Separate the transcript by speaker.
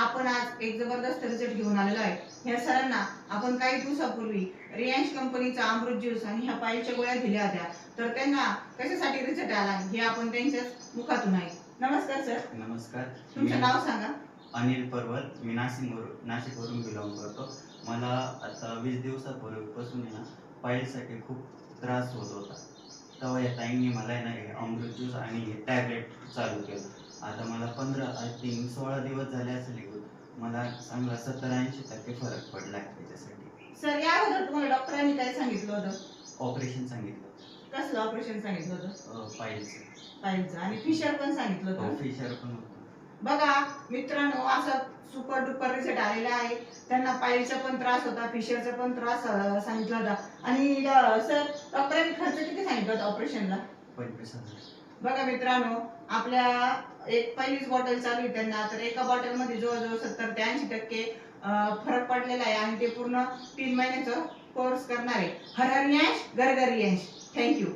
Speaker 1: आपण आज एक जबरदस्त रिझल्ट घेऊन आलेलो आहे. ह्या सरांना आपण काही दिवसापूर्वी रियांश कंपनीचा अमृत ज्यूस आणि ह्या पायलच्या गोळ्या दिल्या होत्या. तर त्यांना कशासाठी रिझल्ट आला हे आपण त्यांच्याच मुखातून आहे. नमस्कार सर.
Speaker 2: नमस्कार.
Speaker 1: तुमचं नाव सांगा.
Speaker 2: अनिल पर्वत मी नाशिकवरून नाशिकवरून बिलॉंग करतो. मला आता वीस दिवसापूर्वीपासून ना पायलसाठी खूप त्रास होत होता. तेव्हा या ताईंनी मला आहे ना हे अमृत ज्यूस आणि हे टॅबलेट चालू केलं. आता मला पंधरा आय थिंक सोळा दिवस झाले असेल मला चांगला सत्तर ऐंशी टक्के फरक पडला आहे त्याच्यासाठी.
Speaker 1: सर या अगोदर तुम्हाला डॉक्टरांनी काय सांगितलं होतं?
Speaker 2: ऑपरेशन सांगितलं
Speaker 1: कसलं ऑपरेशन सांगितलं होतं?
Speaker 2: अं, पायलचं
Speaker 1: पायलचं आणि फिशर पण सांगितलं होतं?
Speaker 2: फिशर पण होतं.
Speaker 1: बघा मित्रांनो असं सुपर डुपर रिझल्ट आलेला आहे. त्यांना पायलचा पण त्रास होता फिशरचा पण त्रास सांगितला होता. आणि सर डॉक्टरांनी खर्च किती सांगितला होता ऑपरेशनला बघा मित्रांनो आपल्या एक पहिलीच बॉटल चालू आहे त्यांना. तर एका बॉटलमध्ये जवळजवळ सत्तर ते ऐंशी टक्के फरक पडलेला आहे. आणि ते पूर्ण तीन महिन्याचं कोर्स करणार आहे. हर हर यश घर घर यश थँक्यू